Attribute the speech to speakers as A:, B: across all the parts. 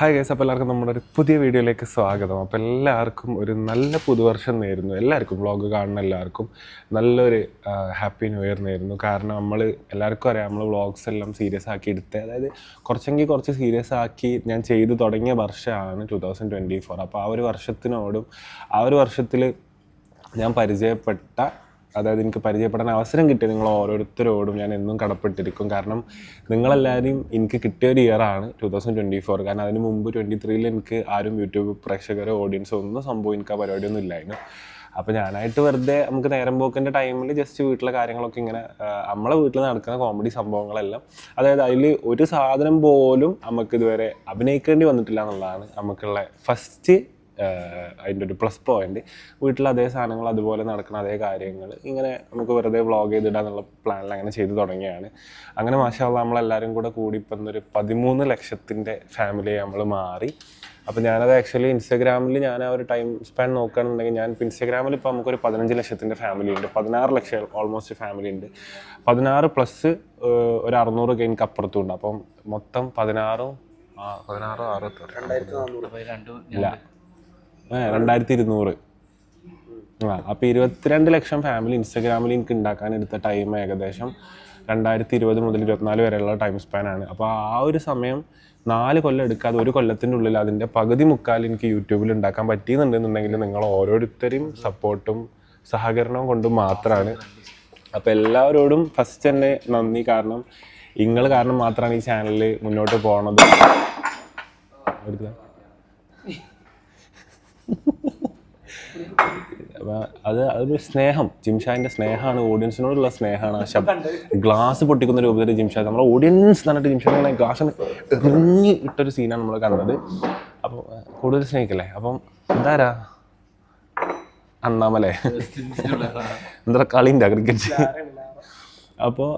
A: Hi guys അപ്പോൾ എല്ലാവർക്കും നമ്മുടെ ഒരു പുതിയ വീഡിയോയിലേക്ക് സ്വാഗതം. അപ്പോൾ എല്ലാവർക്കും ഒരു നല്ല പുതുവർഷം നേരുന്നു. എല്ലാവർക്കും വ്ളോഗ് കാണുന്ന എല്ലാവർക്കും നല്ലൊരു ഹാപ്പി ന്യൂ ഇയർ നേരുന്നു. കാരണം നമ്മൾ എല്ലാവർക്കും അറിയാം നമ്മൾ വ്ളോഗ്സ് എല്ലാം സീരിയസ് ആക്കി എടുത്ത് അതായത് കുറച്ചെങ്കിൽ കുറച്ച് സീരിയസ് ആക്കി ഞാൻ ചെയ്തു തുടങ്ങിയ വർഷമാണ് ടു തൗസൻഡ് ട്വന്റി ഫോർ. അപ്പോൾ ആ ഒരു വർഷത്തിനോടും ആ ഒരു വർഷത്തിൽ ഞാൻ പരിചയപ്പെട്ട അതായത് എനിക്ക് പരിചയപ്പെടാൻ അവസരം കിട്ടിയ നിങ്ങൾ ഓരോരുത്തരോടും ഞാൻ എന്നും കടപ്പെട്ടിരിക്കും. കാരണം നിങ്ങളെല്ലാവരും എനിക്ക് കിട്ടിയ ഒരു ഇയറാണ് ടു തൗസൻഡ് ട്വന്റി ഫോർ കാരണം അതിന് മുമ്പ് ട്വന്റി ത്രീയിൽ എനിക്ക് ആരും യൂട്യൂബ് പ്രേക്ഷകരോ ഓഡിയൻസോ ഒന്നും സംഭവം എനിക്ക് ആ പരിപാടിയൊന്നും ഇല്ലായിരുന്നു. അപ്പോൾ ഞാനായിട്ട് വെറുതെ നമുക്ക് നേരം പോക്കിന്റെ ടൈമിൽ ജസ്റ്റ് വീട്ടിലെ കാര്യങ്ങളൊക്കെ ഇങ്ങനെ നമ്മളെ വീട്ടിൽ നടക്കുന്ന കോമഡി സംഭവങ്ങളെല്ലാം അതായത് അതിൽ ഒരു സാധനം പോലും നമുക്ക് ഇതുവരെ അഭിനയിക്കേണ്ടി വന്നിട്ടില്ല എന്നുള്ളതാണ് നമുക്കുള്ള ഫസ്റ്റ് അതിന്റെ ഒരു പ്ലസ് പോയിന്റ് വീട്ടിൽ അതേ സാധനങ്ങൾ അതുപോലെ നടക്കുന്ന അതേ കാര്യങ്ങൾ. ഇങ്ങനെ നമുക്ക് വെറുതെ വ്ളോഗ് ചെയ്തിടാന്നുള്ള പ്ലാനിൽ അങ്ങനെ ചെയ്തു തുടങ്ങിയാണ്. അങ്ങനെ മാഷാള്ള നമ്മളെല്ലാവരും കൂടെ കൂടി ഇപ്പം എന്നൊരു പതിമൂന്ന് ലക്ഷത്തിന്റെ ഫാമിലി നമ്മൾ മാറി. അപ്പോൾ ഞാനത് ആക്ച്വലി ഇൻസ്റ്റാഗ്രാമിൽ ഞാൻ ആ ഒരു ടൈം സ്പാൻ നോക്കുകയാണെന്നുണ്ടെങ്കിൽ ഞാൻ ഇപ്പോൾ ഇൻസ്റ്റാഗ്രാമിൽ ഇപ്പോൾ നമുക്കൊരു പതിനഞ്ച് ലക്ഷത്തിന്റെ ഫാമിലി ഉണ്ട്. പതിനാറ് ലക്ഷം ഓൾമോസ്റ്റ് ഫാമിലി ഉണ്ട്. പതിനാറ് പ്ലസ് ഒരു അറുന്നൂറ് കെയിൻക്ക് എനിക്ക് അപ്പുറത്തും ഉണ്ട്. അപ്പം മൊത്തം പതിനാറും ആ പതിനാറും രണ്ടും ഇല്ല. രണ്ടായിരത്തി ഇരുന്നൂറ് ആ അപ്പോൾ ഇരുപത്തിരണ്ട് ലക്ഷം ഫാമിലി ഇൻസ്റ്റഗ്രാമിൽ എനിക്ക് ഉണ്ടാക്കാൻ എടുത്ത ടൈം ഏകദേശം രണ്ടായിരത്തി ഇരുപത് മുതൽ ഇരുപത്തിനാല് വരെയുള്ള ടൈം സ്പാനാണ് അപ്പോൾ ആ ഒരു സമയം നാല് കൊല്ലം എടുക്കാതെ ഒരു കൊല്ലത്തിന്റെ ഉള്ളിൽ അതിന്റെ പകുതി മുക്കാൽ എനിക്ക് യൂട്യൂബിൽ ഉണ്ടാക്കാൻ പറ്റിയെന്നുണ്ടെന്നുണ്ടെങ്കിൽ നിങ്ങൾ ഓരോരുത്തരും സപ്പോർട്ടും സഹകരണവും കൊണ്ടും മാത്രമാണ് അപ്പോൾ എല്ലാവരോടും ഫസ്റ്റ് തന്നെ നന്ദി. കാരണം നിങ്ങൾ കാരണം മാത്രമാണ് ഈ ചാനലിൽ മുന്നോട്ട് പോണത്. അത് അതൊരു സ്നേഹം. ജിംഷാന്റെ സ്നേഹമാണ് ഓഡിയൻസിനോടുള്ള സ്നേഹമാണ്. ആ ശബ്ദം. ഗ്ലാസ് പൊട്ടിക്കുന്ന രൂപത്തിൽ ജിംഷാ നമ്മൾ ഓഡിയൻസ് എന്നിട്ട് ജിംഷാ ഗ്ലാസ് എറിഞ്ഞ് ഇട്ടൊരു സീനാണ് നമ്മൾ കണ്ടത്. അപ്പോൾ കൂടുതൽ സ്നേഹിക്കല്ലേ? അപ്പം എന്താരാ? അണ്ണാമലേ. എന്താ കളിന്റെ ക്രിക്കറ്റ് അപ്പോൾ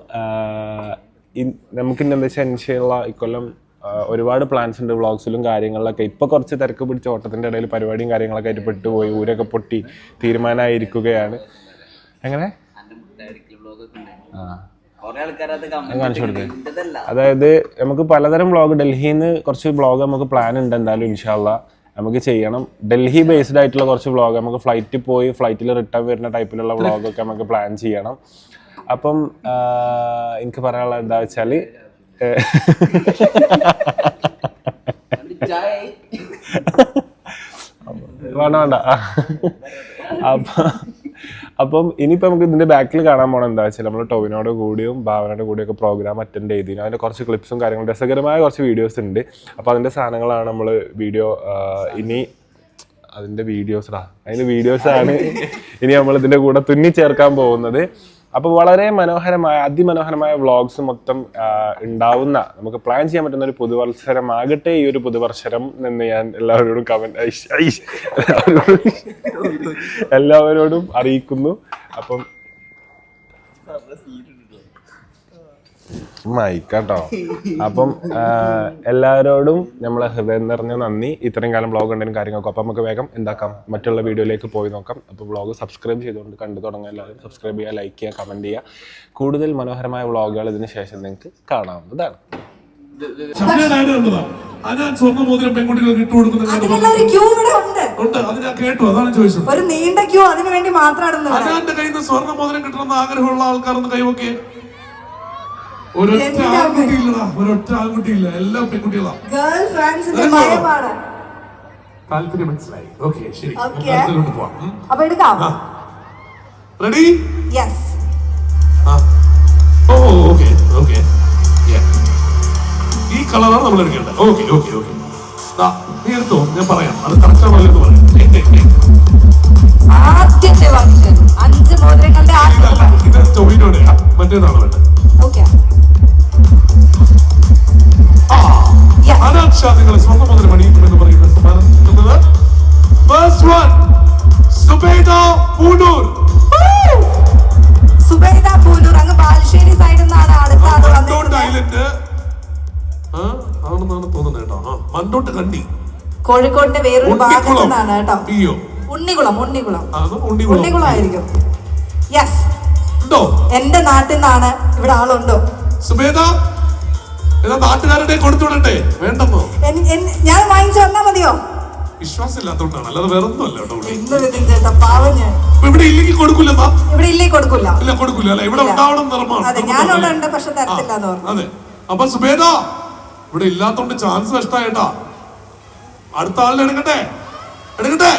A: നമുക്ക് എന്താ വെച്ചാൽ ഇൻഷയുള്ള ഇക്കൊല്ലം ഒരുപാട് പ്ലാൻസ് ഉണ്ട്. വ്ളോഗ്സിലും കാര്യങ്ങളിലൊക്കെ. ഇപ്പോൾ കുറച്ച് തിരക്ക് പിടിച്ച ഓട്ടത്തിന്റെ ഇടയിൽ പരിപാടിയും കാര്യങ്ങളൊക്കെ ആയിട്ട് പെട്ടുപോയി. ഊരൊക്കെ പൊട്ടി തീരുമാനമായിരിക്കുകയാണ്. എങ്ങനെ? ആ. അതായത് നമുക്ക് പലതരം വ്ളോഗ് ഡൽഹിയിൽ നിന്ന് കുറച്ച് വ്ളോഗ് നമുക്ക് പ്ലാൻ ഉണ്ട് എന്തായാലും ഇൻഷാല്ല നമുക്ക് ചെയ്യണം. ഡൽഹി ബേസ്ഡ് ആയിട്ടുള്ള കുറച്ച് വ്ളോഗ് നമുക്ക് ഫ്ലൈറ്റിൽ പോയി ഫ്ലൈറ്റിൽ റിട്ടേൺ വരുന്ന ടൈപ്പിലുള്ള വ്ളോഗൊക്കെ നമുക്ക് പ്ലാൻ ചെയ്യണം. അപ്പം എനിക്ക് പറയാനുള്ളത് എന്താ വെച്ചാൽ വേണ്ട വേണ്ട. അപ്പം അപ്പം ഇനിയിപ്പോൾ നമുക്ക് ഇതിന്റെ ബാക്കിൽ കാണാൻ പോകണം എന്താ വെച്ചാൽ നമ്മൾ ടോവിനോട് കൂടിയും ഭാവനയുടെ കൂടിയൊക്കെ പ്രോഗ്രാം അറ്റൻഡ് ചെയ്തിരുന്നു. അതിന്റെ കുറച്ച് ക്ലിപ്സും കാര്യങ്ങളും രസകരമായ കുറച്ച് വീഡിയോസ് ഉണ്ട്. അപ്പോൾ അതിന്റെ സാധനങ്ങളാണ് നമ്മൾ വീഡിയോ ഇനി അതിന്റെ വീഡിയോസ് അതിന്റെ വീഡിയോസ് ആണ് ഇനി നമ്മൾ ഇതിന്റെ കൂടെ തുന്നി ചേർക്കാൻ പോകുന്നത്. അപ്പോൾ വളരെ മനോഹരമായ അതിമനോഹരമായ വ്ളോഗ്സ് മൊത്തം ഉണ്ടാവുന്ന നമുക്ക് പ്ലാൻ ചെയ്യാൻ പറ്റുന്ന ഒരു പുതുവത്സരമാകട്ടെ ഈ ഒരു പുതുവർഷരം എന്ന് ഞാൻ എല്ലാവരോടും കമന്റ് എല്ലാവരോടും അറിയിക്കുന്നു. അപ്പം മൈക്കാട്ടോ. അപ്പം എല്ലാവരോടും നമ്മളെ ഹൃദയം നിറഞ്ഞ നന്ദി. ഇത്രയും കാലം ബ്ലോഗ് ഉണ്ടെങ്കിലും കാര്യങ്ങളൊക്കെ അപ്പം നമുക്ക് വേഗം എന്താക്കാം? മറ്റുള്ള വീഡിയോയിലേക്ക് പോയി നോക്കാം. അപ്പോൾ ബ്ലോഗ് സബ്സ്ക്രൈബ് ചെയ്തുകൊണ്ട് കണ്ടു തുടങ്ങുക. എല്ലാവരും സബ്സ്ക്രൈബ് ചെയ്യുക ലൈക്ക് ചെയ്യുക കമന്റ് ചെയ്യുക. കൂടുതൽ മനോഹരമായ വ്ളോഗുകൾ ഇതിന് ശേഷം നിങ്ങൾക്ക് കാണാവുന്നതാണ്.
B: ഞാൻ സ്വർണ മോതിരം പെൺകുട്ടികൾക്ക് ഇട്ടു
C: ഉണ്ട്.
B: അത് ഞാൻ കേട്ടു അതാണ് ചോദിച്ചത്.
C: ഒരു നീണ്ട ക്യൂ അതിനു വേണ്ടി മാത്രമാണ്.
B: അനാന്റെ കയ്യിൽ നിന്ന് സ്വർണ മോതിരം കിട്ടണമെന്ന് ആഗ്രഹമുള്ള ആൾക്കാരൊന്ന് കൈവൊക്കെ. ഒരൊറ്റ ആൺകുട്ടി ഇല്ലടാ ഒരൊറ്റ ആൺകുട്ടി ഇല്ല എല്ലാം പെൺകുട്ടികളാ. താല്പര്യം മനസ്സിലായി. ഓക്കെ ശരി.
C: അപ്പൊ എടുക്കാം.
B: റെഡി
C: യെസ്
B: ആ. ഓ ഓക്കെ ഓക്കെ കളറാണ് നമ്മൾ എടുക്കേണ്ടത്. Okay okay okay. നീ എടുത്തോ? ഞാൻ പറയാം. അത് കറക്റ്റ് ആണല്ലോ എന്ന് പറയാം.
C: ആദ്യത്തെ അഞ്ച് മോതിരങ്ങളുടെ ആദ്യത്തെ
B: ഇത് ടൊവിനോടെ മറ്റേതാണ് വേണ്ടത്.
C: ഓക്കെ. Yes.
B: അനാക്ഷ നിങ്ങൾ സ്വർണ മുതൽ മണിയിക്കുമെന്ന് പറയുന്ന സമ്മാനം ഫസ്റ്റ് വൺ സുബൈദ പൂണ്ടൂർ
C: സുബൈദ പൂലൂർ അങ്ങ് ബാലുശ്ശേരി സൈഡിൽ നിന്നാണ് അടുത്ത ആൾ
B: മണ്ടോട്ട്
C: വന്നിരിക്കുന്നത്
B: ഐലൻഡ് ആ ആണെന്നാണ് തോന്നുന്നത് കേട്ടോ. ആ മണ്ടോട്ട് കണ്ടി.
C: കോഴിക്കോടിന്റെ വേറൊരു ഭാഗത്തു നിന്നാണ് കേട്ടോ.
B: പിയോ
C: ഉണ്ണികുളം ഉണ്ണികുളം.
B: ഉണ്ണികുളം.
C: ആയിരിക്കും യെസ് എന്റെ നാട്ടിൽ നിന്നാണ് ഇവിടെ ആളുണ്ടോ?
B: സുബേദ നാട്ടുകാരുടെ കൊടുത്തു വിടട്ടെ വേണ്ടെന്നോ?
C: ഞാൻ വാങ്ങിച്ചു ഞാൻ
B: മതിയോ? വിശ്വാസമില്ലാത്തോണ്ടാണ്. അല്ലാതെ വേറെ ഒന്നും അല്ല കേട്ടോ ഇവിടെ. ഇല്ലെങ്കിൽ കൊടുക്കൂലെന്നാ
C: ഇവിടെ ഇല്ലേ കൊടുക്കില്ല
B: ഇല്ല കൊടുക്കില്ല അല്ലെ? ഇവിടെ. ഉണ്ടാവണം നിർമ്മാണം
C: അതെ ഞാൻ ഉണ്ട് പക്ഷെ തരത്തില്ല
B: അതെ. അപ്പൊ സുബേദ ഇവിടെ ഇല്ലാത്തോണ്ട് ചാൻസ് നഷ്ടായിട്ടാ അടുത്ത ആളിനെ എടുക്കട്ടെ? എടുക്കട്ടെ?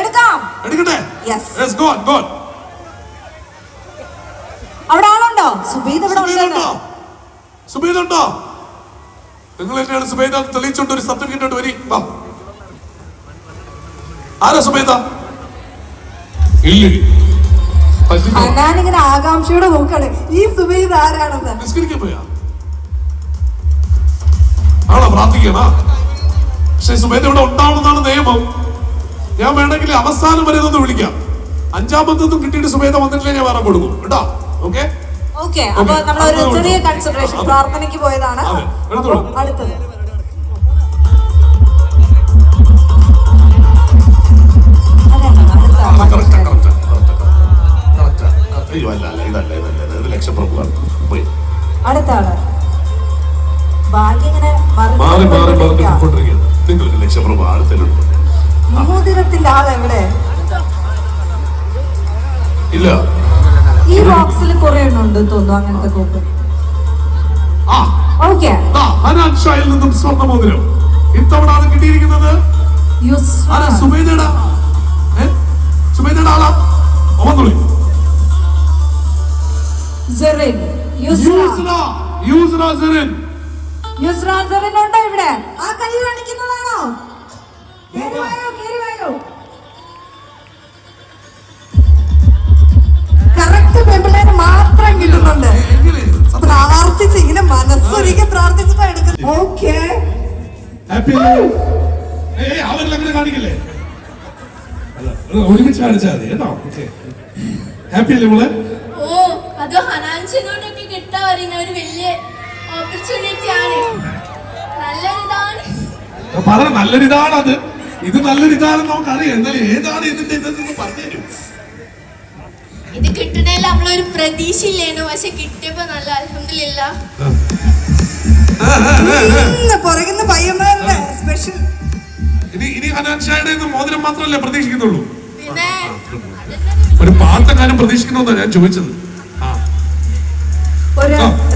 C: എടുക്കാം.
B: എടുക്കട്ടെ? Yes go on.
C: അവിടെ ആളുണ്ടോ? സുബീദ് ഇവിടെ ഉണ്ടോ?
B: സുബീദ് ഉണ്ടോ? നിങ്ങൾ തന്നെയാണ് സുബൈദ തെളിയിച്ചുകൊണ്ട് ഒരു സർട്ടിഫിക്കറ്റ് വരി. വാ. ആരാ സുബൈദ? ഇല്ലേ.
C: ഞാനിങ്ങനെ ആകാംക്ഷയോടെ നോക്കാണ്. ഈ സുബൈദ് ആരാണെന്ന്?
B: നിസ്കരിക്കാൻ പോയാ? ആണോ പ്രാർത്ഥിക്കണ. പക്ഷെ സുമേത ഇവിടെ ഉണ്ടാവണമെന്നാണ് നിയമം. ഞാൻ വേണമെങ്കിൽ അവസാനം വരെ ഒന്ന് വിളിക്കാം. അഞ്ചാമത്തൊന്നും കിട്ടിയിട്ട് സുമേത വന്നിട്ടില്ലേ ഞാൻ വേറെ കൊടുക്കും. കേട്ടോ? ഓക്കെ?
C: ഓക്കെ അപ്പൊ നമ്മൾ
B: ഒരു
C: ചെറിയ. കൺസിഡറേഷൻ പ്രാർത്ഥനയ്ക്ക് പോയതാണ്. അടുത്തത്.
B: അയ്യോ അല്ല അല്ല ഇതല്ല ഇതല്ല ഇത് ലക്ഷപ്രഭുവാണ്. പോയി.
C: അടുത്ത ആൾ. ഭാഗ്യം ഇങ്ങനെ
B: മാറി മാറി മാറി കൊണ്ടിരിക്കുകയാണ്. നിങ്ങൾക്ക് ലക്ഷപ്രഭു അടുത്തലുണ്ട്
C: മോതിരത്തിന്റെ ആൾ എവിടെ
B: ഇല്ല.
C: ഈ ബോക്സിൽ കുറെ എണ്ണുണ്ട് തോന്നുന്നു അങ്ങനത്തെ കോപ്പ്. ഓക്കെ.
B: ആ ഹനാൻ ഷായിൽ നിന്നും സ്വർണ മോതിരം ഇത്തവണ അത് കിട്ടിയിരിക്കുന്നത്? സുബൈദയുടെ? സുബൈദയുടെ ആളാ? ഒന്നുള്ളി യൂസ്ര. യൂസ്ര സെറിൻ
C: ഉണ്ടോ ഇവിടെ. ആ കൈ കാണിക്കുന്നതാണോ? കേറി കേറി വായോ. കറക്റ്റ് പെമ്പിള്ളേര് മാത്രം കിട്ടുന്നുണ്ട്. പ്രാർത്ഥിച്ച് ഇങ്ങനെ മനസ്സൊരുക്കി പ്രാർത്ഥിച്ചപ്പോ എടുക്കുന്നു ഓക്കെ
B: അങ്ങനെ കാണിക്കില്ലേ? ഒരുമിച്ച് കാണിച്ചാൽ മതി കേട്ടോ. ഹാപ്പി അല്ലേ മോളെ?
D: ഓ അത് ഹനാൻസിനോടൊക്കെ കിട്ടാൻ പറയുന്ന ഒരു വലിയ
B: പറ നല്ലൊരിതാണ്. അത് ഇത് നല്ലൊരിതാണെന്ന് നമുക്കറിയാം. എന്നാലും ഏതാണ് ഇതിന്റെ ഇതെന്ന് പറഞ്ഞു
D: ഇത് കിട്ടണേൽ നമ്മളൊരു പ്രതീക്ഷ ഇല്ലേനു പക്ഷെ കിട്ടിയപ്പോ നല്ല അലഹമില്ല
C: ഇന്ന് പുറകുന്ന പയ്യന്മാരുടെ സ്പെഷ്യൽ
B: ഇനി ഇനി ഹനാൻ ഷായുടെ നിന്ന് മോതിരം മാത്രമല്ലേ പ്രതീക്ഷിക്കുന്നുള്ളൂ?
D: പിന്നെ
B: ഒരു പാട്ടെങ്ങാനും പ്രതീക്ഷിക്കണമെന്നാണ് ഞാൻ ചോദിച്ചത്. ആ.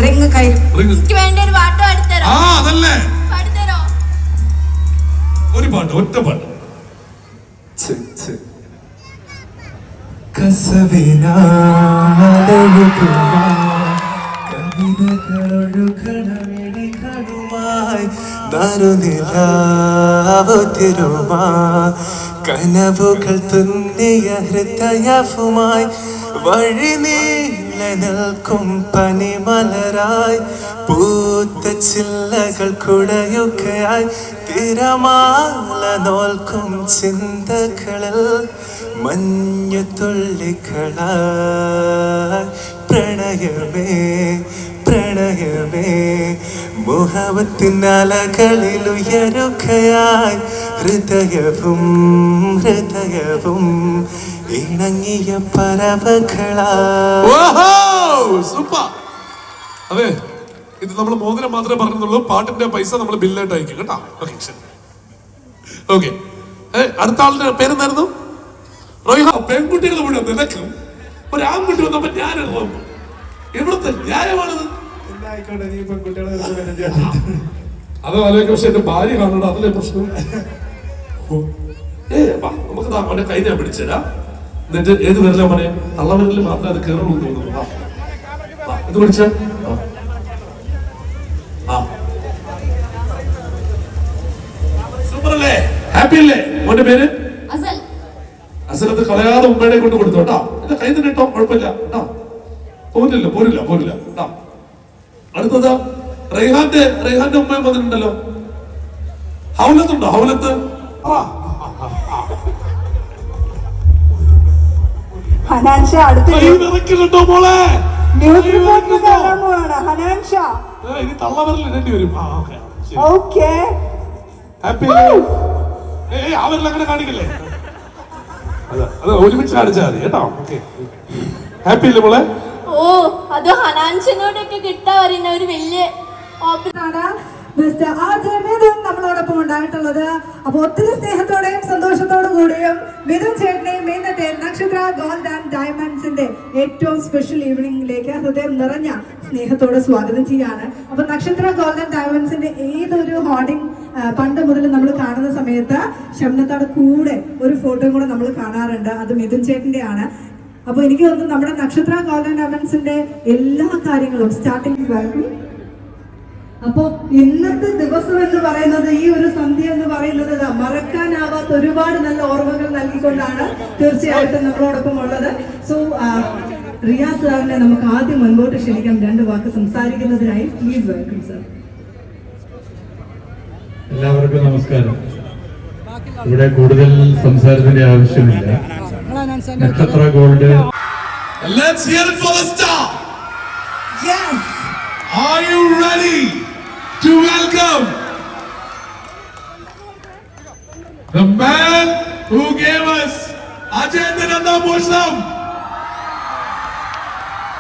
C: റിങ് കൈ
B: ആ അതല്ലേ. ഒരു പാട്ട് ഒറ്റ പാട്ട്.
E: കവിതകളൊഴുകണമിടികളുമായി നറുനിലാവുതിരുമാ കനവുകൾ തുന്നിയ ഹൃദയവുമായി വഴി നീളെ നിൽക്കും പനിമലരായി പൂത്ത ചില്ലകൾ കുടയൊക്കെയായി. തിരമാല നോൽക്കും ചിന്തകളിൽ മഞ്ഞു തുള്ളികളായി പ്രണയമേ പ്രണയമേ മുഹവത്തിനലകളിൽ ഉയരുകയായി. ഹൃദയവും ഹൃദയവും ഇണങ്ങിയ
B: സൂപ്പർ. അതെ ഇത് നമ്മൾ മോതിരം മാത്രമേ പറഞ്ഞുള്ളൂ പാട്ടിന്റെ പൈസ നമ്മൾ ബില്ലായിട്ട് അയക്കും. കേട്ടോ? ഓക്കെ ശരി. ഓക്കെ. അടുത്ത ആളുടെ പേരെന്തായിരുന്നു? റോഹിഹ പെൺകുട്ടികൾ മുഴുവൻ നിലക്കും ഒരു ആൺകുട്ടി വന്നപ്പോ ഞാൻ ഇവിടുത്തെ ന്യായമാണത്. അത് ആലോചിക്കും പക്ഷെ എന്റെ ഭാര്യ കാണണം അതല്ലേ പ്രശ്നം. ഏ നമുക്ക് അവന്റെ കൈ ഞാൻ പിടിച്ചേരാ എന്നിട്ട് ഏത് വിരലാ മോനെ? തള്ളവിരലിൽ മാത്രമേ അത് കയറുള്ളൂ എന്ന് തോന്നുന്നു. ആ. ഇത് പഠിച്ച. ആ. സൂപ്പർ അല്ലേ ഹാപ്പി അല്ലേ? മോന്റെ പേര്? അസലത്ത് കളയാതെ ഉമ്മയുടെ കൊണ്ട് കൊടുത്തു. കേട്ടോ. എന്റെ കൈ തന്നെ ഇട്ടോ. കുഴപ്പമില്ല. കേട്ടോ പോരില്ല പോരില്ല പോരില്ല. കേട്ടോ അടുത്തത് റെയ്ഹാന്റെ റെയ്ഹാന്റെ ഉമ്മയും വന്നിട്ടുണ്ടല്ലോ. ഹൗലത്തുണ്ടോ? ഹൗലത്ത്. ആ,
C: ഹനാൻഷ അടുത്ത
B: കൈ വിറയ്ക്കുന്നുണ്ടോ മോളെ?
C: ന്യൂസ് റിപ്പോർട്ടർ കാണാൻ പോവാണ് ഹനാൻഷ.
B: ഇനി തള്ളവരൽ ഇടേണ്ടി വരും ആ ഓക്കെ
C: ഓക്കെ.
B: ഹാപ്പി ഏ അവരെല്ലാം അങ്ങനെ കാണിക്കല്ലേ? അതെ ഒരുമിച്ച് കാണിച്ചാൽ മതി കേട്ടോ? ഓക്കെ. ഹാപ്പി അല്ലേ മോളെ?
D: ഓ അത് ഹനാൻഷനോടൊക്കെ കിട്ടാൻ പറയുന്ന ഒരു വലിയ ഓപ്പർ
C: മിസ്റ്റർ ആർ ജയമേതും നമ്മളോടൊപ്പം ഉണ്ടായിട്ടുള്ളത്. അപ്പൊ ഒത്തിരി സ്നേഹത്തോടെയും സന്തോഷത്തോടു കൂടിയും മിഥുൻ ചേട്ടനെയും ഇന്നത്തെ നക്ഷത്ര ഗോൾഡ് ആൻഡ് ഡയമണ്ട്സിന്റെ ഏറ്റവും സ്പെഷ്യൽ ഈവനിംഗിലേക്ക് ഹൃദയം നിറഞ്ഞ സ്നേഹത്തോടെ സ്വാഗതം ചെയ്യാണ്. അപ്പൊ നക്ഷത്ര ഗോൾഡ് ആൻഡ് ഡയമണ്ട്സിന്റെ ഏതൊരു ഹോർഡിംഗ് പണ്ട് മുതൽ നമ്മൾ കാണുന്ന സമയത്ത് ശബ്ദത്തോടെ കൂടെ ഒരു ഫോട്ടോയും കൂടെ നമ്മൾ കാണാറുണ്ട്. അത് മിഥുൻ ചേട്ടന്റെ ആണ് അപ്പൊ എനിക്ക് തോന്നുന്നു നമ്മുടെ നക്ഷത്ര ഗോൾഡ് ആൻഡ് ഡയമണ്ട്സിന്റെ എല്ലാ കാര്യങ്ങളും സ്റ്റാർട്ടിംഗ് വെൽക്കം അപ്പോ ഇന്നത്തെ ദിവസം എന്ന് പറയുന്നത് ഈ ഒരു സന്ധ്യ എന്ന് പറയുന്നത് മറക്കാനാവാത്ത ഒരുപാട് നല്ല ഓർമ്മകൾ നൽകിക്കൊണ്ടാണ് തീർച്ചയായിട്ടും നമ്മളോടൊപ്പം ഉള്ളത്. സോ റിയാസ് സാറിനെ നമുക്ക് ആദ്യം മുൻപോട്ട് ക്ഷണിക്കാം. രണ്ട് വാക്ക് സംസാരിക്കുന്നതിനായി പ്ലീസ് വെൽക്കം സർ
F: എല്ലാവർക്കും നമസ്കാരം. ഇവിടെ കൂടുതൽ സംസാരത്തിന്റെ ആവശ്യമില്ല. Nakshatra gold.
B: Let's hear it for the star. Are you ready? To welcome the man who gave us അജയന്തിനെന്താ മോഷണം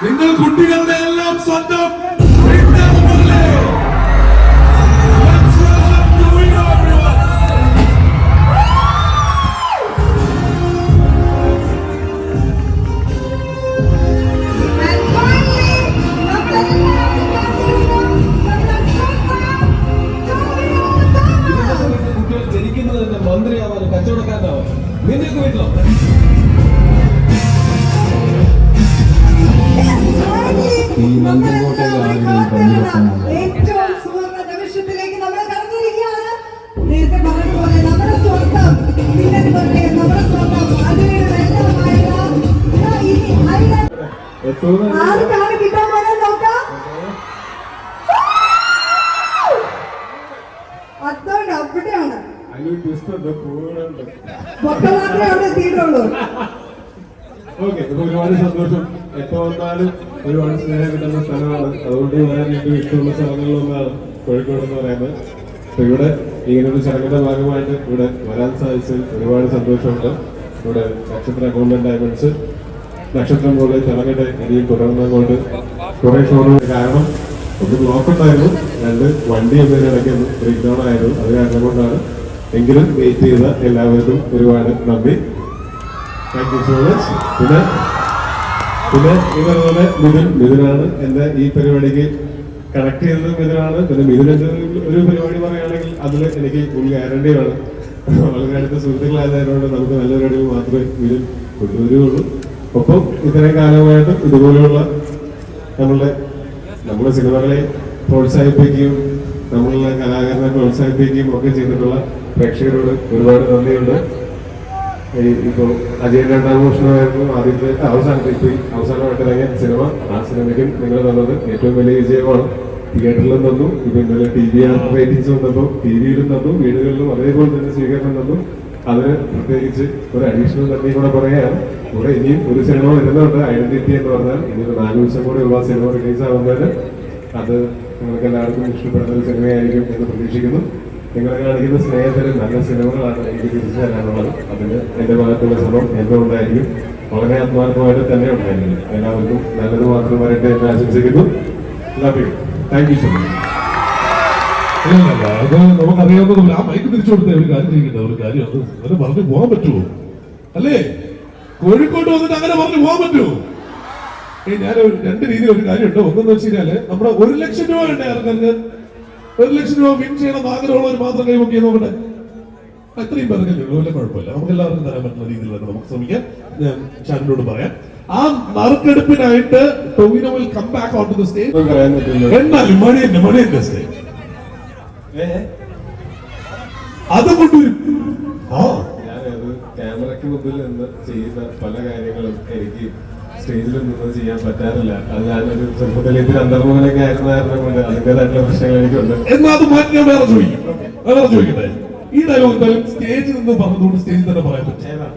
B: നിങ്ങൾ കുട്ടികളുടെ എല്ലാം സ്വന്തം
C: എല്ലാമായിരുന്ന ഇതാ ഇനി പങ്കെടുക്കുന്നുണ്ട് ആർക്കാണ് കിട്ടാൻ പോകുന്നത് നോക്കാം. അതുകൊണ്ട് അവിടെയാണ്. മാത്രമേ അവിടെ എത്തിയിട്ടുള്ളൂ.
F: ഓക്കെ ഒരുപാട് സന്തോഷം. എപ്പോ വന്നാലും ഒരുപാട് സ്നേഹം കിട്ടുന്ന സ്ഥലമാണ്. അതുകൊണ്ട് ഞാൻ ഏറ്റവും ഇഷ്ടമുള്ള സ്ഥലങ്ങളിലൊന്നാണ് കോഴിക്കോട് എന്ന് പറയുന്നത്. അപ്പൊ ഇവിടെ ഇങ്ങനൊരു ചടങ്ങിന്റെ ഭാഗമായിട്ട് ഇവിടെ വരാൻ സാധിച്ചതിൽ ഒരുപാട് സന്തോഷമുണ്ട്. ഇവിടെ നക്ഷത്ര ഗോൾഡൻ ഡയമണ്ട്സ് നക്ഷത്രം പോലെ തിളങ്ങട്ടെ ഇനിയും തുടർന്നങ്ങോട്ട് കുറെ ഷോറൂം കാരണം ഒന്ന് ബ്ലോക്ക് ഉണ്ടായിരുന്നു. രണ്ട് വണ്ടി എന്നതിന് ഇടയ്ക്ക് ബ്രേക്ക് ഡൗൺ ആയിരുന്നു. അത് കാരണം കൊണ്ടാണ് എങ്കിലും വെയിറ്റ് ചെയ്ത എല്ലാവർക്കും ഒരുപാട് നന്ദി. താങ്ക് യു സോ മച്ച് പിന്നെ പിന്നെ ഈ പറഞ്ഞ പോലെ മിഥുൻ മിഥുനാണ് എന്റെ ഈ പരിപാടിക്ക് കണക്ട് ചെയ്തത് മിഥുനാണ്. പിന്നെ മിഥുന ഒരു- ഒരു പരിപാടി പറയുകയാണെങ്കിൽ അതിൽ എനിക്ക് ഫുൾ ഗ്യാരണ്ടിയാണ് വളരെ അടുത്ത സുഹൃത്തുക്കളായതുകൊണ്ട് നമുക്ക് നല്ല പരിപാടികൾ മാത്രമേ മിഥുൻ കൊണ്ടുവരികയുള്ളൂ. ഒപ്പം ഇത്രയും കാലമായിട്ട് ഇതുപോലെയുള്ള നമ്മളുടെ നമ്മുടെ സിനിമകളെ പ്രോത്സാഹിപ്പിക്കുകയും നമ്മളുടെ കലാകാരനെ പ്രോത്സാഹിപ്പിക്കുകയും ഒക്കെ ചെയ്തിട്ടുള്ള പ്രേക്ഷകരോട് ഒരുപാട് നന്ദിയുണ്ട്. ഈ ഇപ്പോ അജയൻ രണ്ടാം മോഷണമായിരുന്നു. ആദ്യത്തെ അവസാനത്തെ ഇപ്പൊ ഈ അവസാനമായിട്ട് ഇറങ്ങിയ സിനിമ. ആ സിനിമയ്ക്കും നിങ്ങൾ തന്നത് ഏറ്റവും വലിയ വിജയമാണ്. തിയേറ്ററിലും തന്നു. ഇപ്പൊ ഇന്നലെ ടി വി ആർ റേറ്റിംഗ്സ് തന്നു. ടി വിയിലും തന്നു. വീടുകളിലും അതേപോലെ തന്നെ സ്വീകരണം തന്നു. അതിന് പ്രത്യേകിച്ച് ഒരു അഡീഷണൽ തന്നെ കൂടെ പറയാം ഇവിടെ ഇനിയും ഒരു സിനിമ വരുന്നുണ്ട്. ഐഡന്റിറ്റി എന്ന് പറഞ്ഞാൽ ഇനി ഒരു നാല് ദിവസം കൂടെ ഉള്ള സിനിമ റിലീസ് ആവുന്നതിന്. അത് നിങ്ങൾക്ക് എല്ലാവർക്കും ഇഷ്ടപ്പെടുന്ന ഒരു സിനിമയായിരിക്കും എന്ന് പ്രതീക്ഷിക്കുന്നു. നിങ്ങൾ കാണിക്കുന്ന സ്നേഹത്തിലും നല്ല സിനിമകളാണ് എനിക്ക് തിരിച്ചു തരാനുള്ളത്. അതിന് എന്റെ ഭാഗത്തുള്ള ശ്രമം എന്നും ഉണ്ടായിരിക്കും വളരെ ആത്മാർത്ഥമായിട്ട് തന്നെ ഉണ്ടായിരിക്കും. എല്ലാവർക്കും നല്ലത് മാത്രം വരട്ടെ എന്ന് ആശംസിക്കുന്നു. Love you thank you so much
G: അത് നമുക്കറിയാവുന്നതുപോലെ ആ മൈക്ക് തിരിച്ചു കൊടുത്ത ഒരു കാര്യം ചെയ്യിക്കുന്ന ഒരു കാര്യം അത് അങ്ങനെ പറഞ്ഞു പോകാൻ പറ്റുമോ? അല്ലേ? കോഴിക്കോട്ട് വന്നിട്ട് അങ്ങനെ പറഞ്ഞു പോകാൻ പറ്റുമോ? ഏ ഞാൻ രണ്ട് രീതിയിൽ ഒരു കാര്യമുണ്ട്. ഒന്നെന്ന് വെച്ച് കഴിഞ്ഞാൽ നമ്മുടെ ഒരു ലക്ഷം രൂപ ഉണ്ട് ഒരു ലക്ഷം രൂപ വിൻ ചെയ്യണം ആഗ്രഹമുള്ളവർ മാത്രം കൈവക്കി നോക്കട്ടെ. അത്രയും പറഞ്ഞല്ലേ വലിയ വല്ല കുഴപ്പമില്ല. നമുക്ക് എല്ലാവർക്കും തരാൻ പറ്റുന്ന രീതിയിൽ തന്നെ നമുക്ക് ശ്രമിക്കാം. ഞാൻ ഷാനിനോട് പറയാം. ആ നറുക്കെടുപ്പിനായിട്ട് Tovino will come back out the stage
F: ഒന്നും മണി പറ്റില്ല
G: മണി മണിയന്റെ സ്റ്റേജ് അത് കൊണ്ടുവരും ആ.
F: ഞാനത് ക്യാമറയ്ക്ക് മുമ്പിൽ നിന്ന് ചെയ്യുന്ന പല കാര്യങ്ങളും എനിക്ക് സ്റ്റേജിൽ നിന്ന് ചെയ്യാൻ പറ്റാറില്ല. അത് ഞാനൊരു ചെറുപ്പത്തിൽ ഇതിൽ അന്തർമുഖനൊക്കെ ആയിരുന്ന കാരണം കൊണ്ട് അതിന്റെതായിട്ടുള്ള പ്രശ്നങ്ങൾ എനിക്കുണ്ട്.
G: എന്നാ അത് മാറ്റി ഞാൻ വേറെ ചോദിക്കും. വേറെ ചോദിക്കട്ടെ? ഈ ഡയലോഗ് എന്തായാലും സ്റ്റേജിൽ നിന്ന് സ്റ്റേജിൽ തന്നെ പറയാൻ പറ്റും.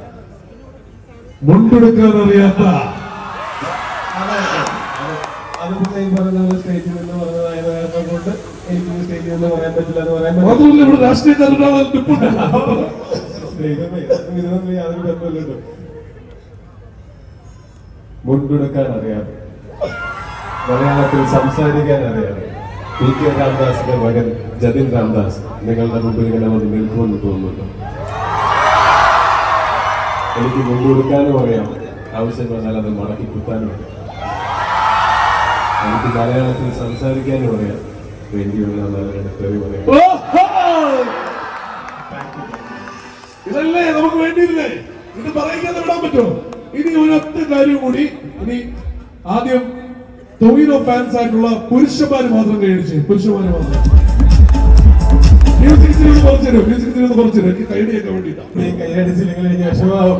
G: മുണ്ടെടുക്കാൻ അറിയാത്ത.
F: ഈ പറഞ്ഞ സ്റ്റേജിൽ നിന്ന് പറഞ്ഞതായത് കാരണം കൊണ്ട് എനിക്ക് സ്റ്റേജിൽ നിന്ന് പറയാൻ പറ്റില്ല എന്ന് പറയാൻ പറ്റില്ല.
G: മാത്രമല്ല ഇവിടെ രാഷ്ട്രീയക്കാരുടെ ടിപ്പുണ്ട്.
F: ദൈവമേ, ഇതിനൊന്നും യാതൊരു ബന്ധമില്ലല്ലോ മുണ്ടെടുക്കാൻ അറിയാം മലയാളത്തിൽ സംസാരിക്കാൻ അറിയാം പി കെ രാംദാസിന്റെ മകൻ ജതിൻ രാംദാസ് നിങ്ങളുടെ മുമ്പിൽ ഇങ്ങനെ വന്ന് നിൽക്കുമെന്ന് തോന്നുന്നുണ്ട്. എനിക്ക് മുൻകൊടുക്കാനും അറിയാം. ആവശ്യം വന്നാൽ അത് മടക്കി കുത്താനും അറിയാം. എനിക്ക് മലയാളത്തിൽ സംസാരിക്കാനും അറിയാം!
B: ഇതല്ലേ നമുക്ക് വേണ്ടിയില്ലേ ഇത് പറയിക്കാതെ വിടാൻ പറ്റുമോ? ഇനി ഒരൊറ്റ കാര്യം കൂടി ഇനി ആദ്യം ടൊവിനോ ഫാൻസ് ആയിട്ടുള്ള പുരുഷന്മാര് മാത്രം കഴിച്ച് പുരുഷന്മാര് മാത്രം. മ്യൂസിക് തിരിന്ന് കുറച്ചു തരും മ്യൂസിക് തിരിന്ന് കുറച്ചു തരും. എനിക്ക് കൈഡിയൊക്കെ വേണ്ടിയിട്ടാ.
F: കൈയടിച്ചില്ലെങ്കിൽ എനിക്ക് വിഷമാവും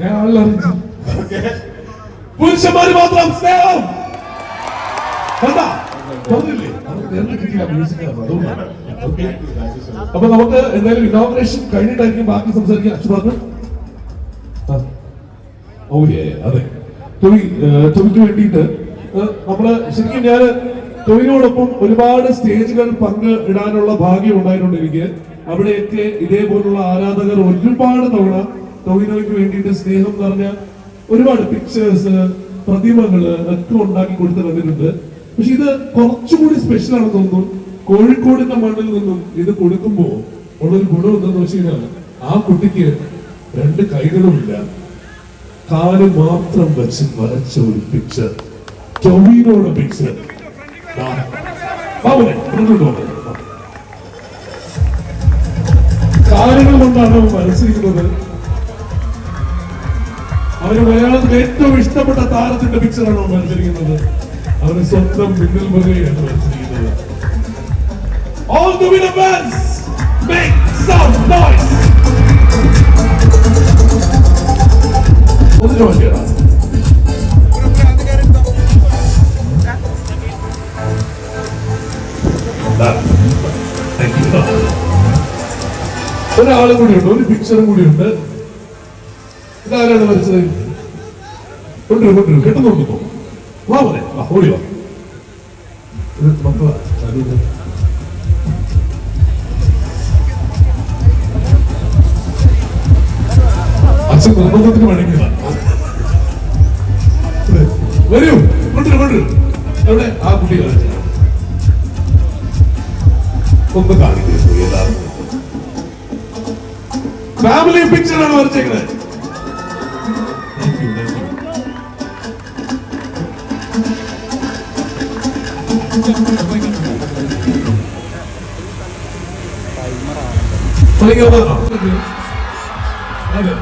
B: ഞാൻ ആളിലറിയിച്ചു പുരുഷന്മാര് മാത്രം സ്നേഹം. കണ്ടാ? പറഞ്ഞില്ലേ? നമുക്ക് മ്യൂസിക് അതുകൊണ്ടാണ് ഓക്കെ അപ്പൊ നമുക്ക് എന്തായാലും ഇനോഗ്രേഷൻ കഴിഞ്ഞിട്ടായിരിക്കും ബാക്കി സംസാരിക്കാം. അച്ഛൻ ഏ അതെ. ടൊവി ഏഹ്, വേണ്ടിയിട്ട് നമ്മൾ ശരിക്കും ഞാൻ തൊഴിലോടൊപ്പം ഒരുപാട് സ്റ്റേജുകൾ പങ്ക് ഇടാനുള്ള ഭാഗ്യം ഉണ്ടായിട്ടുണ്ട് എനിക്ക്. അവിടെയൊക്കെ ഇതേപോലുള്ള ആരാധകർ ഒരുപാട് തവണ തൊഴിലോയ്ക്ക് വേണ്ടിയിട്ട് സ്നേഹം നിറഞ്ഞ ഒരുപാട് പിക്ചേഴ്സ് പ്രതിമകൾ ഒക്കെ ഉണ്ടാക്കി കൊടുത്തു തന്നിട്ടുണ്ട്. പക്ഷെ ഇത് കുറച്ചുകൂടി സ്പെഷ്യൽ ആണെന്ന് തോന്നുന്നു. കോഴിക്കോടിന്റെ മണ്ണിൽ നിന്നും ഇത് കൊടുക്കുമ്പോൾ ഉള്ളൊരു ഗുണം എന്താണെന്ന് വെച്ച് കഴിഞ്ഞാൽ ആ കുട്ടിക്ക് രണ്ട് കൈകളുമില്ല കാൽ മാത്രം വെച്ച് വരച്ച ഒരു പിക്ചർ ടൊവിനോടെ പിക്ചർ കാലുകൾ കൊണ്ടാണ് വരച്ചിരിക്കുന്നത്. അവന് മലയാളത്തിൽ ഏറ്റവും ഇഷ്ടപ്പെട്ട താരത്തിന്റെ പിക്ചറാണ് അവൻ വരച്ചിരിക്കുന്നത്. അവന് സ്വന്തം മിന്നൽ മുഖയാണ് വരച്ചിരിക്കുന്നത്. All the winner fans, make some noise! ഒന്ന് ചോദിക്കണം ഒരാളും ഉണ്ട് ഒരു പിക്ചറും കൂടിയുണ്ട് ഇതാരാണ് വരച്ചത് കൊണ്ടുവരും കൊണ്ടുവരും. കെട്ടുന്നുണ്ട് വാ പോലെ വാ ഓടി വാ. ഇത്. അച്ഛൻ നിർബന്ധത്തിന് വഴങ്ങിയതാ ഇത് വരൂ. കൊണ്ടു കൊണ്ടു അവിടെ ആ കുട്ടി ഒന്ന് കാണിക്കുന്നു ഫാമിലി പിക്ചറാണ് വരച്ചേക്കുന്നത് ഒന്നാണോ? അതെ.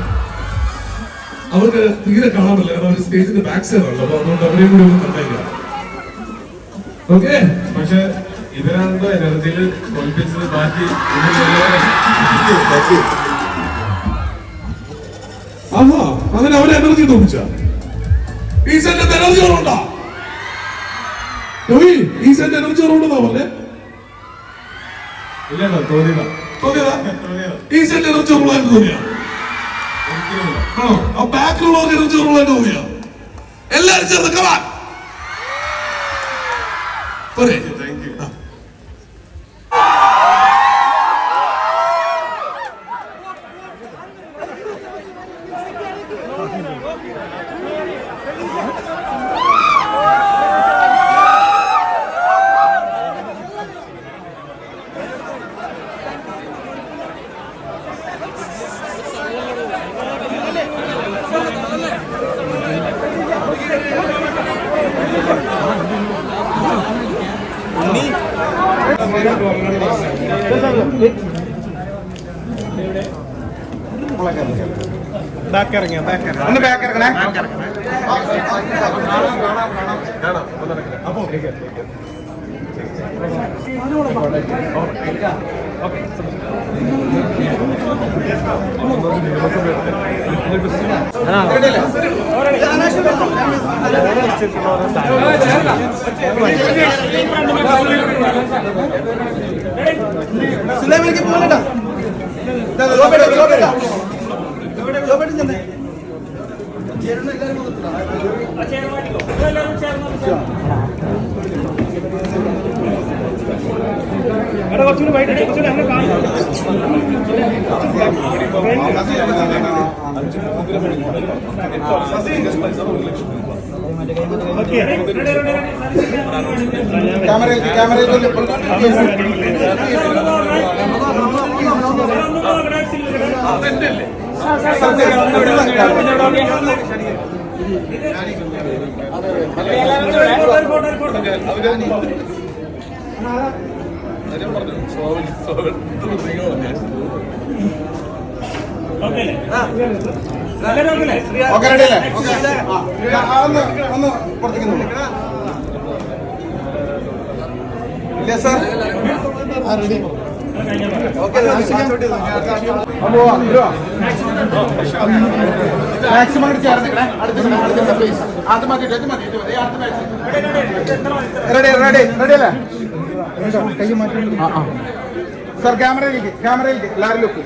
B: അവർക്ക് തീരെ കാണാൻ പറ്റില്ല. കാരണം അവർ സ്റ്റേജിന്റെ ബാക്ക് സൈഡ് ആണല്ലോ. അപ്പൊ അതുകൊണ്ട് അവരെയും കൂടി ഒന്ന് കണ്ടേക്കാം. ഓക്കെ
F: പക്ഷെ ഇവരാണല്ലോ എനർജിയിൽ തോൽപ്പിച്ചത് ബാക്കി
B: ആഹാ അങ്ങനെ അവരെ എനർജി തോൽപ്പിച്ച? ഈ സെന്റ് എനർജി കുറവുണ്ടാ രവി ഈ സെന്റ് എനർജി കുറവുണ്ടെന്നാ പറഞ്ഞേ.
F: ഇല്ലല്ലോ തോന്നിയതാ.
B: തോന്നിയതാ?
F: ഈസന്റെ
B: ഈ സെന്റ് എനർജി കുറവുള്ളതായിട്ട് തോന്നിയാ. ബാക്കിലുള്ളവർക്ക് കുറവുള്ളതായിട്ട് തോന്നിയാ എല്ലാരും ചേർന്ന് കമാൻ പോരെ.
F: എടാ ക്യാമറയിൽ ക്യാമറയിൽ
H: ഓക്കെ റെഡി. അല്ലേ ഒന്ന് ഒന്ന് പുറത്തേക്ക് ഇല്ല സാർ മാക്സിമം ചേർന്നിക്കണേ അടുത്ത അടുത്ത പ്ലീസ് അത് മതി ഇത് മതി റെഡി റെഡി റെഡി അല്ലേ കൈ മാറ്റി ആ ക്യാമറയിലേക്ക് ക്യാമറയിലേക്ക് എല്ലാവരും look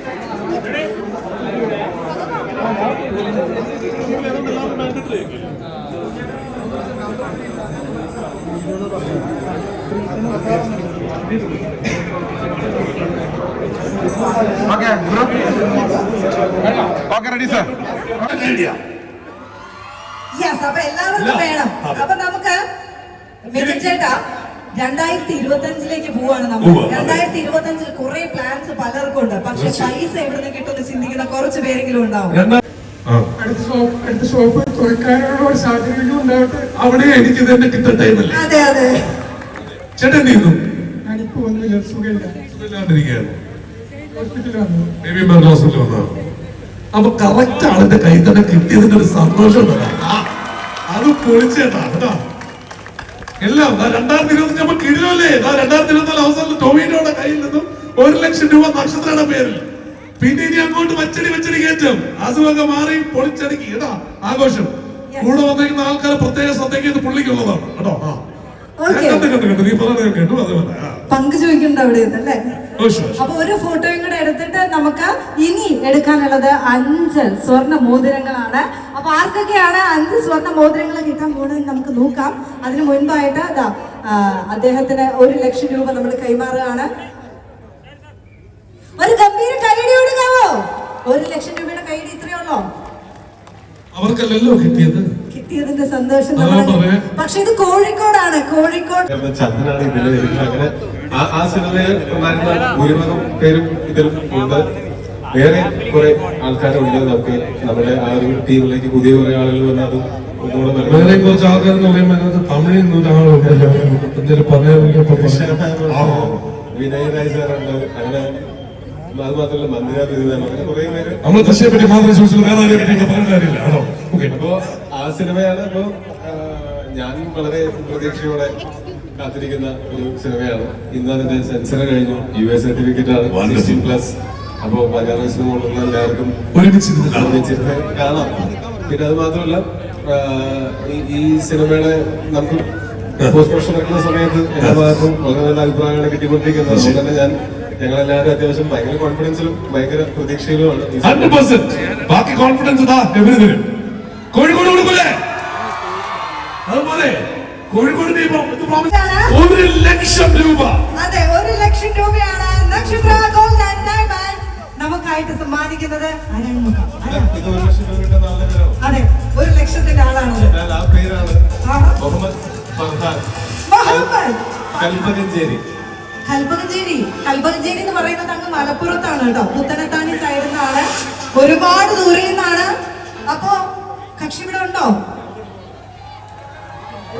H: okay okay ready sir
C: yes അപ്പൊ എല്ലാവർക്കും വേണം. അപ്പൊ നമുക്ക് മിഥുൻ ചേട്ടാ രണ്ടായിരത്തി ഇരുപത്തി അഞ്ചിലേക്ക് പോവാണ് നമ്മൾ. രണ്ടായിരത്തി ഇരുപത്തി അഞ്ചിൽ കുറെ പ്ലാൻസ് പലർക്കും ഉണ്ട്. പക്ഷെ പൈസ എവിടെ നിന്ന് കിട്ടുമെന്ന് ചിന്തിക്കുന്ന കുറച്ച് പേരെങ്കിലും ഉണ്ടാവും.
B: അടുത്ത ഷോപ്പ് അടുത്ത ഷോപ്പ് തുറക്കാനുള്ള ഒരു സാഹചര്യം ഉണ്ടാവട്ടെ. അവിടെ എനിക്ക് തന്നെ കിട്ടട്ടെ ടൈമല്ലേ
C: അതെ അതെ.
B: ചേട്ടൻ എന്ത് ചെയ്യുന്നു? ഞാനിപ്പോ ഒന്നുമില്ല സുഖമില്ല. സുഖമില്ലാണ്ടിരിക്കുകയാണ്. ഹോസ്പിറ്റലിൽ വന്നു ബേബി മെറിൽ ഹോസ്പിറ്റലിൽ വന്നതാണ്? അപ്പൊ കറക്റ്റ് ആളിന്റെ കൈ തന്നെ കിട്ടിയതിന്റെ ഒരു സന്തോഷം ആ, അത് പൊളിച്ചേട്ടാ കേട്ടോ. എല്ലാം രണ്ടായിരത്തി ഇരുപത്തി നമ്മൾ കിഴിലല്ലേ രണ്ടായിരത്തി ഇരുപത്തി അവസാനം ടോവിനോടെ കയ്യിൽ നിന്നും ഒരു ലക്ഷം രൂപ നക്ഷത്രയുടെ പേരിൽ. പിന്നെ ഇനി അങ്ങോട്ട് വച്ചടി വച്ചടി കയറ്റം. അസുഖമൊക്കെ മാറി പൊളിച്ചടുക്കി കേട്ടാ. ആഘോഷം. കൂടെ വന്നിരിക്കുന്ന ആൾക്കാർ പ്രത്യേക ശ്രദ്ധിക്കുന്നത് പുള്ളിക്കുള്ളതാണ്. കേട്ടോ ആ. കണ്ടു കണ്ടു കണ്ടു. നീ പറഞ്ഞത് കേട്ടു അതേപോലെ.
C: പങ്ക് ചോദിക്കുന്നുണ്ട് അവിടെ അല്ലേ. അപ്പൊ ഒരു ഫോട്ടോയും കൂടെ എടുത്തിട്ട് നമുക്ക് ഇനി എടുക്കാനുള്ളത് അഞ്ച് സ്വർണ മോതിരങ്ങളാണ്. അപ്പൊ ആർക്കൊക്കെയാണ് അഞ്ച് സ്വർണ മോതിരങ്ങൾ കിട്ടാൻ പോകുന്നത് നമുക്ക് നോക്കാം. അതിനു മുൻപായിട്ട് അതാ അദ്ദേഹത്തിന് ഒരു ലക്ഷം രൂപ നമ്മൾ കൈമാറുകയാണ്. ഒരു ഗംഭീര കൈയടി കൊടുക്കാവോ? ഒരു ലക്ഷം രൂപയുടെ കൈയടി ഇത്രയുള്ളോ
B: അവർക്കല്ലല്ലോ കിട്ടിയത്.
C: കിട്ടിയതിന്റെ സന്തോഷം. പക്ഷെ ഇത് കോഴിക്കോടാണ് കോഴിക്കോട്.
F: ഇതിൽ അങ്ങനെ ആ- സിനിമയിൽ ഉണ്ടായിരുന്ന ഭൂരിഭാഗം പേരും ഇതിൽ ഉണ്ട്. വേറെ കുറെ ആൾക്കാരുണ്ട് നമുക്ക് നമ്മുടെ ആ ഒരു ടീമിലേക്ക് പുതിയ കുറെ ആളുകൾ വന്ന് അത്
G: വേറെ
F: കുറച്ച്
G: കുറച്ച് ആൾക്കാരെന്ന് പറയുമ്പോൾ അതിനകത്ത് തമിഴിൽ നിന്ന് ഒരാളുണ്ടല്ലോ എന്തെങ്കിലും പറയാൻ
F: സാറുണ്ട് അങ്ങനെ അത് മാത്രമല്ല മന്ദിര തിരുനാൾ അങ്ങനെ കുറെ പേര്
G: നമ്മൾ കൃഷിയെ പറ്റി മാത്രം ചോദിച്ചു വേറെ ആരെയും പറ്റി പറയാൻ കാര്യമില്ല. കേട്ടോ
F: അപ്പോ ആ സിനിമയാണ് ഇപ്പോ ഞാൻ വളരെ പ്രതീക്ഷയോടെ കാത്തിരിക്കുന്ന ഒരു സിനിമയാണ്. ഇന്ന് അതിന്റെ സെൻസർ കഴിഞ്ഞു യു എസ് സർട്ടിഫിക്കറ്റ് ആണ്. സിക്സ്റ്റീൻ പ്ലസ് അപ്പോ പതിനാറ് വയസ്സിന് മുകളിലുള്ള എല്ലാവർക്കും
G: ഒരുമിച്ചിരുന്ന് കാണാം.
F: പിന്നെ അത് മാത്രമല്ല ഈ- സിനിമയുടെ നമുക്ക് പോസ്റ്റ് പ്രൊഡക്ഷൻ നടക്കുന്ന സമയത്ത് എല്ലാ ഭാഗത്തും വളരെ നല്ല അഭിപ്രായങ്ങൾ കിട്ടിക്കൊണ്ടിരിക്കുന്നത്. അതുകൊണ്ട് തന്നെ ഞാൻ ഞങ്ങളെല്ലാവരും അത്യാവശ്യം ഭയങ്കര കോൺഫിഡൻസിലും ഭയങ്കര പ്രതീക്ഷയിലുമാണ്
G: ബാക്കി കോൺഫിഡൻസ് കോഴിക്കോട് കൊടുക്കൂലേ? അതുപോലെ കോഴിക്കോട് ഒരു ലക്ഷം രൂപ.
C: അതെ ഒരു ലക്ഷം രൂപയാണ് നക്ഷത്ര ഗോൾഡ് ആൻഡ് ഡയമണ്ട് നമുക്കായിട്ട് സമ്മാനിക്കുന്നത് അതെ ഒരു ലക്ഷത്തിന്റെ ആളാണ്
F: എന്നാൽ ആ പേരാണ് മുഹമ്മദ് ഫർഹാൻ.
C: മുഹമ്മദ്.
F: കൽപ്പകഞ്ചേരി
C: കൽപ്പകഞ്ചേരി കൽപ്പകഞ്ചേരി എന്ന് പറയുന്നത് അങ്ങ് മലപ്പുറത്താണ് കേട്ടോ. പുത്തനത്താണി സൈഡിൽ നിന്നാണ്. ഒരുപാട് ദൂരെ നിന്നാണ്. അപ്പോ കക്ഷി ഇവിടെ ഉണ്ടോ?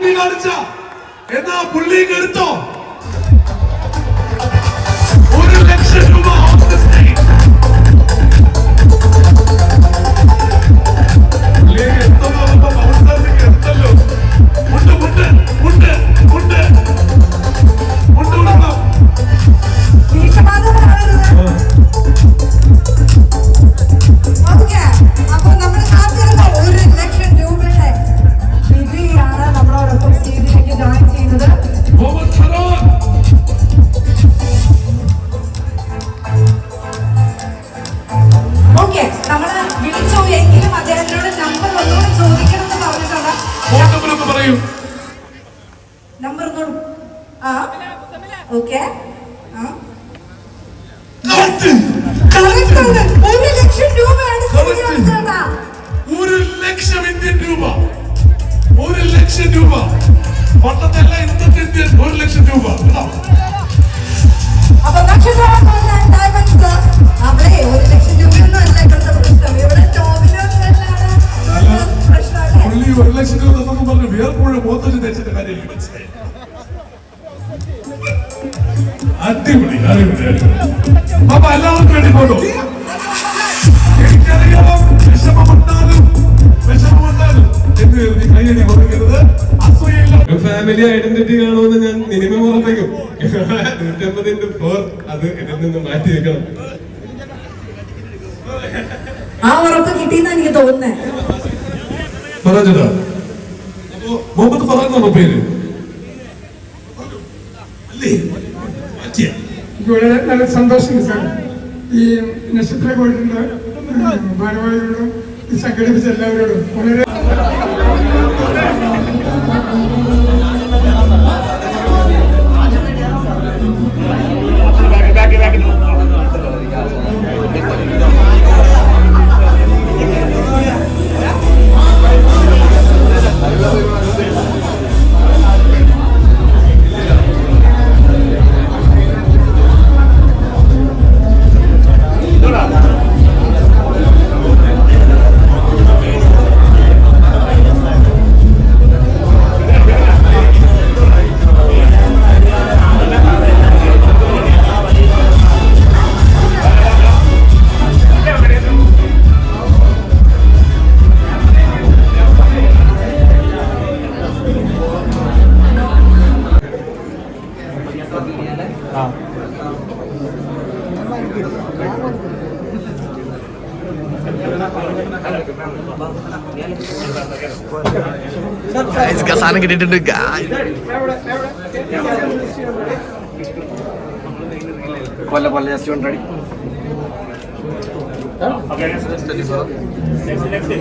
G: നീ കാണിച്ച. എന്നാ പുള്ളി എടുത്തോ ഒരു ലക്ഷം രൂപ on the ഓക്കെ നമ്മൾ വിളിച്ചു എങ്കിലും അദ്ദേഹത്തിനോട് നമ്പർ
C: ഒന്നുകൂടെ ചോദിക്കണം എന്ന് പറഞ്ഞിട്ടുണ്ട്. ഫോൺ നമ്പർ ഒന്ന് നമ്പർ ഒന്നുകൂടെ ആ ഓക്കെ ആ.
G: ഒരു ലക്ഷം
B: രൂപയാണ് ഒരു ലക്ഷം ഇന്ത്യൻ രൂപ. ഒരു ലക്ഷം രൂപ.
C: ഗോൾഡ് ആൻഡ് ഡയമണ്ട്സ് അവിടെ ഒരു ലക്ഷം രൂപയൊന്നും ലക്ഷം രൂപ പ്രശ്നം. ഇവിടെ ടോമിനോ പ്രശ്നമല്ലേ?
B: പുള്ളി ഒരു ലക്ഷം രൂപ തന്നെന്ന് പറഞ്ഞ് വേർപ്പുഴ മൂത്തച്ഛൻ തേച്ചിട്ട് കാര്യമില്ല. മനസ്സിലായി? അടിപൊളി അടിപൊളി അടിപൊളി. അപ്പൊ എല്ലാവർക്കും വേണ്ടി പോട്ടോ എനിക്കറിയാം. വിഷമമുണ്ടാകും. വിഷമമുണ്ടാകും. എന്ന് കരുതി കൈയടി കൊടുക്കരുത് അസൂയയില്ല.
F: ഫാമിലി ഐഡന്റിറ്റി കാണുമെന്ന് ഞാൻ മിനിമം ഉറപ്പിക്കും. നൂറ്റമ്പത് ഇന്റു ഫോർ അത് ഇതിൽ നിന്ന് മാറ്റി വെക്കണം.
C: ആ ഉറപ്പ് കിട്ടിയെന്നാ എനിക്ക് തോന്നുന്നേ.
B: ഫറാജടാ അപ്പോ മുഹമ്മദ് ഫറാജ് എന്നാണോ പേര്.
I: വളരെ നല്ല സന്തോഷം സാർ. ഈ നക്ഷത്ര ഗോൾഡിന്റെ ഭാരവാഹികളോടും സംഘടിപ്പിച്ച എല്ലാവരോടും വളരെ
E: സാധനം കിട്ടിയിട്ടുണ്ട്. കൊല്ല കൊല്ല ജസ്റ്റ് വൺ റെഡി.
I: നെക്സ്റ്റ്